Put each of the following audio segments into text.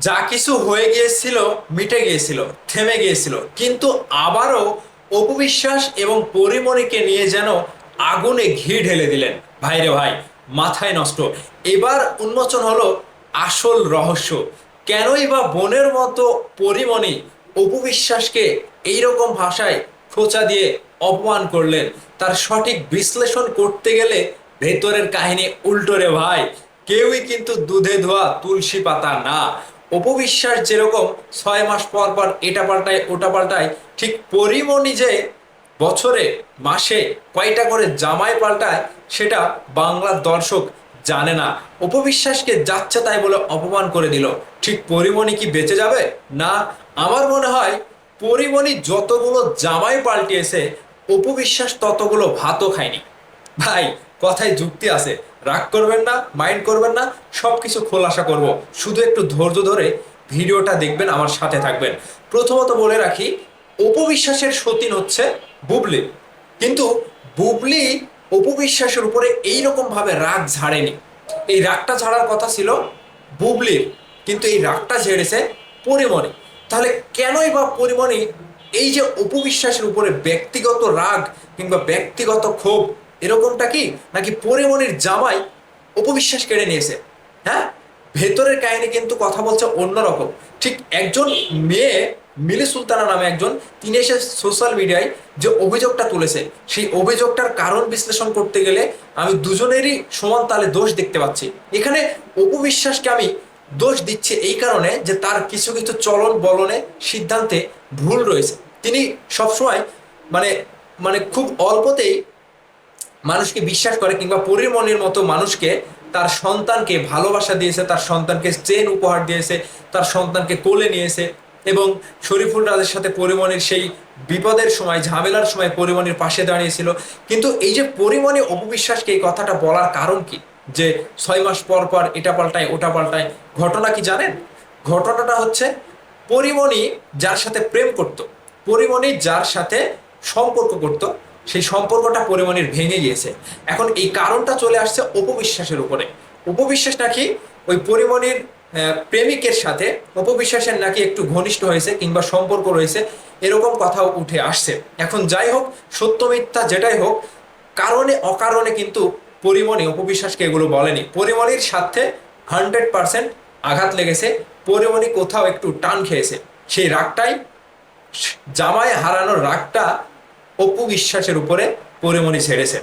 যা কিছু হয়ে গিয়েছিল, মিটে গিয়েছিল, থেমে গিয়েছিল। কিন্তু আবারও অপবিশ্বাস এবং পরিমণিকে নিয়ে যেন আগুনে ঘি ঢেলে দিলেন। ভাইরে ভাই, মাথায় নষ্ট। এবার উন্মোচন হলো আসল রহস্য। কেনই বা বোনের মতো পরিমণি অপবিশ্বাসকে এইরকম ভাষায় খোঁচা দিয়ে অপমান করলেন? তার সঠিক বিশ্লেষণ করতে গেলে ভেতরের কাহিনী উল্টো রে ভাই। কেউই কিন্তু দুধে ধোয়া তুলসী পাতা না। অপবিশ্বাস যেরকম ছয় মাস পর পর এটা পাল্টায়, ওটা পাল্টায়, ঠিক পরিমণি যে বছরে, মাসে কয়টা করে জামাই পাল্টায়, সেটা বাংলার দর্শক জানে না। অপবিশ্বাসকে যাচ্ছে তাই বলে অপমান করে দিল ঠিক পরিমণি কি বেঁচে যাবে? না। আমার মনে হয় পরিমণি যতগুলো জামাই পাল্টিয়েছে, অপবিশ্বাস ততগুলো ভাতও খায়নি। ভাই কথায় যুক্তি আছে। রাগ করবেন না, মাইন্ড করবেন না সব কিছু খোলাসা করব। শুধু একটু ধৈর্য ধরে ভিডিওটা দেখবেন, আমার সাথে থাকবেন। প্রথমত বলে রাখি, অপবিশ্বাসের সতীন হচ্ছে বুবলি। কিন্তু বুবলি অপবিশ্বাসের উপরে এইরকম ভাবে রাগ ঝাড়েনি। এই রাগটা ঝাড়ার কথা ছিল বুবলির, কিন্তু এই রাগটা ঝেড়েছে পরিমণি। তাহলে কেনই বা পরিমণি এই যে অপবিশ্বাসের উপরে ব্যক্তিগত রাগ কিংবা ব্যক্তিগত ক্ষোভ এরকমটা কি? নাকি পরিমণির জামাই অপবিশ্বাস কেড়ে নিয়েছে? হ্যাঁ? ভেতরের কাহিনী কিন্তু কথা বলছে অন্যরকম। ঠিক একজন মেয়ে, মিলি সুলতানা নামে একজন, তিনি এসে সোশ্যাল মিডিয়ায় যে অভিযোগটা তুলেছে, সেই অভিযোগটার কারণ বিশ্লেষণ করতে গেলে আমি দুজনেরই সমান তালে দোষ দেখতে পাচ্ছি। এখানে অপবিশ্বাসকে আমি দোষ দিচ্ছি এই কারণে যে তার কিছু কিছু চলন বলনে সিদ্ধান্তে ভুল রয়েছে। তিনি সবসময় মানে মানে খুব অল্পতেই মানুষকে বিশ্বাস করে কিংবা পরিমণির মতো মানুষকে তার সন্তানকে ভালোবাসা দিয়েছে, তার সন্তানকে চেন উপহার দিয়েছে, তার সন্তানকে কোলে নিয়েছে এবং শরীফুল রাজের সাথে পরিমণির সেই বিপদের সময়, ঝামেলার সময় পরিমণির পাশে দাঁড়িয়েছিল। কিন্তু এই যে পরিমণি অপবিশ্বাসকে এই কথাটা বলার কারণ কি? যে ছয় মাস পর পর এটা পাল্টায়, ওটা পাল্টায়, ঘটনা কি জানেন? ঘটনাটা হচ্ছে পরিমণি যার সাথে প্রেম করত, পরিমণি যার সাথে সম্পর্ক করত সেই সম্পর্কটা পরিমণির ভেঙে গিয়েছে। এখন এই কারণটা চলে আসছে অপবিশ্বাসের উপরে। উপবিশ্বাস নাকি ওই পরিমণির প্রেমিকের সাথে, অপবিশ্বাসের নাকি একটু ঘনিষ্ঠ হয়েছে কিংবা সম্পর্ক রয়েছে, এরকম কথাও উঠে আসছে। এখন যাই হোক, সত্য মিথ্যা যেটাই হোক, কারণে অকারণে কিন্তু পরিমণি অপবিশ্বাসকে এগুলো বলেনি। পরিমণির সাথে হান্ড্রেড পার্সেন্ট আঘাত লেগেছে। পরিমণি কোথাও একটু টান খেয়েছে। সেই রাগটাই জামায় হারানোর রাগটা অপু বিশ্বাসের উপরে পরিমণি ছেড়েছে।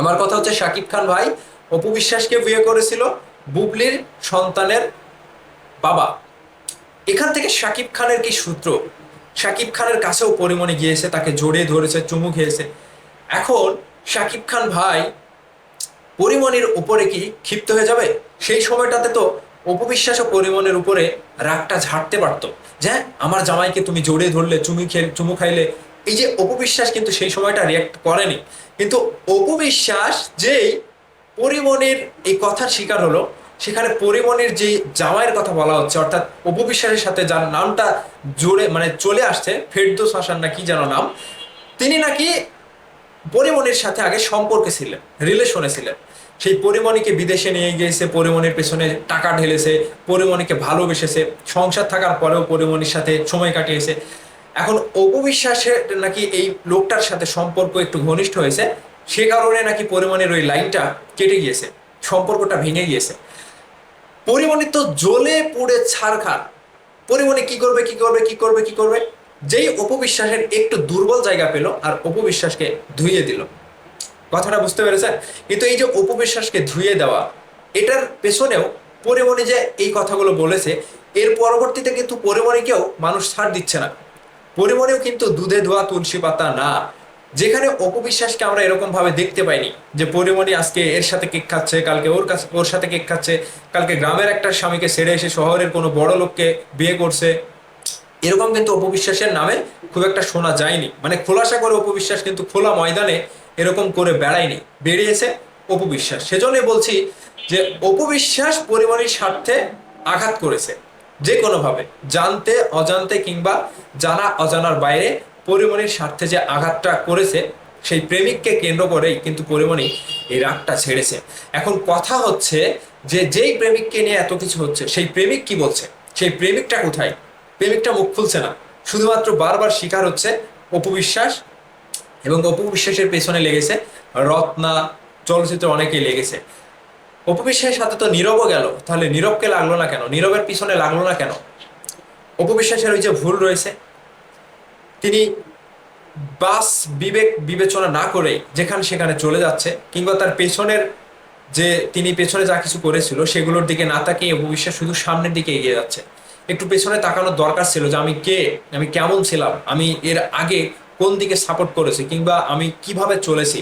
আমার কথা হচ্ছে শাকিব খান ভাই, অপু বিশ্বাসকে বিয়ে করেছিল বুবলির সন্তানের বাবা। এখান থেকে শাকিব খানের কি সূত্র? শাকিব খানের কাছেও পরিমণি গিয়েছে, তাকে জড়িয়ে ধরেছে, চুমু খেয়েছে। এখন শাকিব খান ভাই পরিমণির উপরে কি ক্ষিপ্ত হয়ে যাবে? সেই সময়টাতে তো অপবিশ্বাস ও পরিমণের উপরে রাগটা ঝাড়তে পারতো। যে আমার জামাইকে তুমি জড়িয়ে ধরলে, চুমি খেয়ে চুমু খাইলে এই যে অপবিশ্বাস কিন্তু সেই সময়টা রিয়াক্ট করেনি। কিন্তু অপবিশ্বাস যেই পরিমণির এই কথার শিকার হলো, সেখানে পরিমণির যে জামাইয়ের কথা বলা হচ্ছে, অর্থাৎ অপবিশ্বাসের সাথে যার নামটা জোরে মানে চলে আসছে, ফেরদোস হাসান না কি যেন নাম, তিনি নাকি পরিমণির সাথে আগে সম্পর্কে ছিলেন রিলেশনে ছিলেন। সেই পরিমণিকে বিদেশে নিয়ে গিয়েছে, পরিমণির পেছনে টাকা ঢেলেছে, পরিমণিকে ভালোবেসেছে, সংসার থাকার পরেও পরিমণির সাথে সময় কাটিয়েছে। এখন অপবিশ্বাসের নাকি এই লোকটার সাথে সম্পর্ক একটু ঘনিষ্ঠ হয়েছে, সে কারণে নাকি পরিমণির ওই লাইনটা কেটে গিয়েছে, সম্পর্কটা ভেঙে গিয়েছে। পরিমণি তো জ্বলে পুড়ে ছাড়খার পরিমণি কি করবে কি করবে কি করবে কি করবে? যেই অপবিশ্বাসের একটু দুর্বল জায়গা পেল আর অপবিশ্বাসকে ধুইয়ে দিল। কথাটা বুঝতে পেরেছেন? কিন্তু এই যে অপবিশ্বাসকে ধুয়ে দেওয়া, এটার পেছনেও পরিমণি যে এই কথাগুলো বলেছে, এর পরবর্তীতে কিন্তু পরিমণিকেও মানুষ ছাড় দিচ্ছে না। পরিমণিও কিন্তু দুধে ধোয়া তুলসী পাতা না। যেখানে অপবিশ্বাসকে আমরা এরকম ভাবে দেখতে পাইনি যে পরিমণি আজকে এর সাথে কেক খাচ্ছে, কালকে ওর কাছে, ওর সাথে কেক খাচ্ছে, কালকে গ্রামের একটা স্বামীকে ছেড়ে এসে শহরের কোনো বড় লোককে বিয়ে করছে। এরকম কিন্তু অপবিশ্বাসের নামে খুব একটা শোনা যায়নি। মানে খোলাসা করে অপবিশ্বাস কিন্তু খোলা ময়দানে এরকম করে বেড়ায়নি, বেরিয়েছে অপবিশ্বাস সেজন্যই বলছি যে অপবিশ্বাস পরিমণির স্বার্থে আঘাত করেছে। যে কোনোভাবে জানতে, অজান্তে কিংবা জানা, অজানার বাইরে পরিমণির স্বার্থে যে আঘাতটা করেছে, সেই প্রেমিককে কেন্দ্র করেই কিন্তু পরিমণি এই রাগটা ছেড়েছে। এখন কথা হচ্ছে যে যেই প্রেমিককে নিয়ে এত কিছু হচ্ছে, সেই প্রেমিক কি বলছে? সেই প্রেমিকটা কোথায়? প্রেমিকটা মুখ খুলছে না। শুধুমাত্র বারবার শিকার হচ্ছে অপবিশ্বাস এবং অপবিশ্বাসের পেছনে লেগেছে রত্না, চলচ্চিত্র অনেকেই লেগেছে। অপবিশ্বাসের সাথে তো নীরবও গেল। তাহলে নীরবকে লাগল না কেন? নীরবের পিছনে লাগল না কেন? অপবিশ্বাসের ওই যে ভুল রয়েছে, তিনি বাস বিবেক বিবেচনা না করে যেখানে সেখানে চলে যাচ্ছে, কিংবা তার পেছনের যে তিনি পেছনে যা কিছু করেছিল, সেগুলোর দিকে না তাকিয়ে অপবিশ্বাস শুধু সামনের দিকে এগিয়ে যাচ্ছে। একটু পেছনে তাকানোর দরকার ছিল যে আমি কে? আমি কেমন ছিলাম? আমি এর আগে কোন দিকে সাপোর্ট করেছি? কিংবা আমি কীভাবে চলেছি?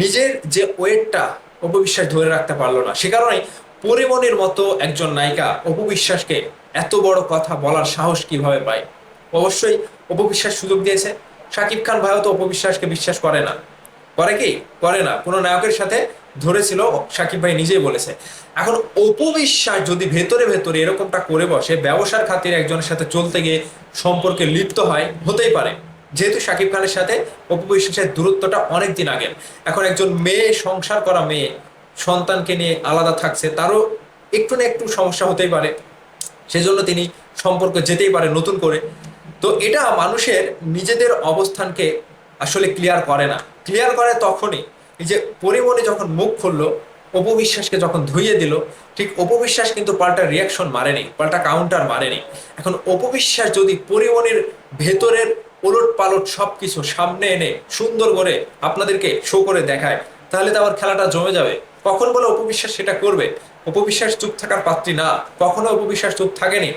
নিজের যে ওয়েটটা অপবিশ্বাস ধরে রাখতে পারল না। সে কারণে পরিমণের মতো একজন নায়িকা অপবিশ্বাসকে এত বড় কথা বলার সাহস কীভাবে পায়? অবশ্যই অপবিশ্বাস সুযোগ দিয়েছে। শাকিব খান ভাইও তো অপবিশ্বাসকে বিশ্বাস করে না। করে কি? করে না। কোনো নায়কের সাথে ধরেছিল, শাকিব ভাই নিজেই বলেছে। এখন অপবিশ্বাস যদি ভেতরে ভেতরে এরকমটা করে বসে, ব্যবসার খাতিরে একজনের সাথে চলতে গিয়ে সম্পর্কে লিপ্ত হয়, হতেই পারে। যেহেতু শাকিব খানের সাথে অপু অপবিশ্বাসের দূরত্বটা অনেক দিন আগের এখন একজন মেয়ে, সংসার করা মেয়ে, সন্তানকে নিয়ে আলাদা থাকছে, তারও একটু না একটু সমস্যা হতেই পারে। সেজন্য তিনি সম্পর্ক যেতেই পারে নতুন করে। তো এটা মানুষের নিজেদের অবস্থানকে আসলে ক্লিয়ার করে না। ক্লিয়ার করে তখনই যে পরিমণি যখন মুখ খুললো অপবিশ্বাসকে যখন ধুইয়ে দিল, ঠিক অপবিশ্বাস কিন্তু পাল্টা রিয়াকশন মারেনি, পাল্টা কাউন্টার মারেনি। এখন অপবিশ্বাস যদি পরিমণির ভেতরের ওলট পালট সব কিছু সামনে এনে সুন্দর করে আপনাদেরকে শো করে দেখায়, তাহলে তো আবার খেলাটা জমে যাবে। কখন বলে অপবিশ্বাস সেটা করবে? অপবিশ্বাস চুপ থাকার পাত্রী না। কখনো অপবিশ্বাস চুপ থাকেনি।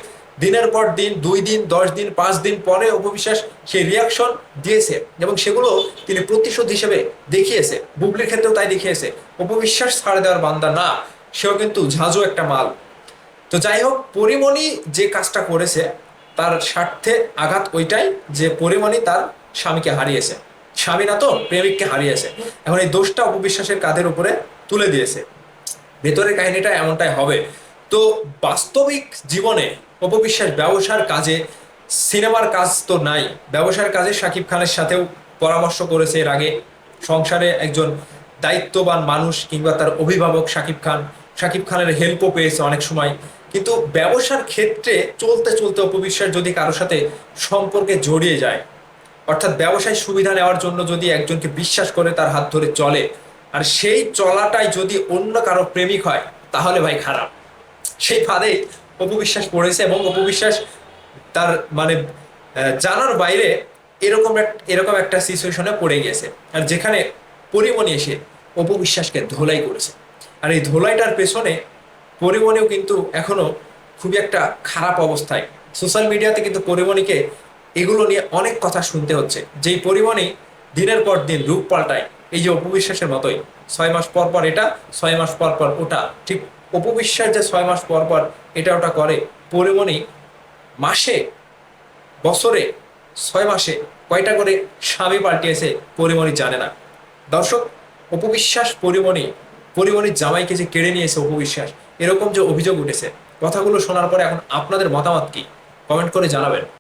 দিনের পর দিন, দুই দিন, দশ দিন, পাঁচ দিন পরে অপবিশ্বাস সেই রিয়াকশন দিয়েছে এবং সেগুলো তিনি প্রতিশোধ হিসেবে দেখিয়েছে। বুবলির ক্ষেত্রেও তাই দেখিয়েছে। অপবিশ্বাস ছাড়ে দেওয়ার বান্দা না, সেও কিন্তু ঝাঁঝো একটা মাল। তো যাই হোক, পরিমণি যে কাজটা করেছে তার স্বার্থে আঘাত ওইটাই যে পরিমণি তার স্বামীকে হারিয়েছে। স্বামী না তো, প্রেমিককে হারিয়েছে। এখন এই দোষটা অপবিশ্বাসের কাঁধের উপরে তুলে দিয়েছে। ভেতরের কাহিনীটা এমনটাই হবে। তো বাস্তবিক জীবনে অপবিশ্বাস ব্যবসার কাজে সিনেমার কাজ তো নাই। ব্যবসার কাজে শাকিব খানের সাথেও পরামর্শ করেছে এর আগে। সংসারে একজন দায়িত্ববান মানুষ কিংবা তার অভিভাবক শাকিব খান শাকিব খানের হেল্পও পেয়েছে অনেক সময়। কিন্তু ব্যবসার ক্ষেত্রে চলতে চলতে অপবিশ্বাস যদি কারোর সাথে সম্পর্কে জড়িয়ে যায়, অর্থাৎ ব্যবসায় সুবিধা নেওয়ার জন্য যদি একজনকে বিশ্বাস করে তার হাত ধরে চলে, আর সেই চলাটাই যদি অন্য কারও প্রেমিক হয়, তাহলে ভাই খারাপ। সেই ফাঁদে অপবিশ্বাস পড়েছে এবং অপবিশ্বাস তার মানে জানার বাইরে এরকম এরকম একটা সিচুয়েশনে পড়ে গিয়েছে আর যেখানে পরিমণি এসে অপবিশ্বাসকে ধোলাই করেছে। আর এই ধোলাইটার পেছনে পরিমণিও কিন্তু এখনও খুবই একটা খারাপ অবস্থায়। সোশ্যাল মিডিয়াতে কিন্তু পরিমণিকে এগুলো নিয়ে অনেক কথা শুনতে হচ্ছে। যেই পরিমণি দিনের পর দিন রূপ পাল্টায়, এই যে অপবিশ্বাসের মতোই। ছয় মাস পর পর এটা, ছয় মাস পর পর ওটা। ঠিক অপবিশ্বাস যে ছয় মাস পর পর এটা ওটা করে, পরিমণি মাসে, বছরে, ছয় মাসে কয়টা করে স্বামী পাল্টিয়েছে পরিমণি জানে না। দর্শক, অপবিশ্বাস পরিমণি পরিমণির জামাইকে যে কেড়ে নিয়েছে অপবিশ্বাস এরকম যে অভিযোগ উঠেছে, কথাগুলো শোনার পরে এখন আপনাদের মতামত কি? কমেন্ট করে জানাবেন।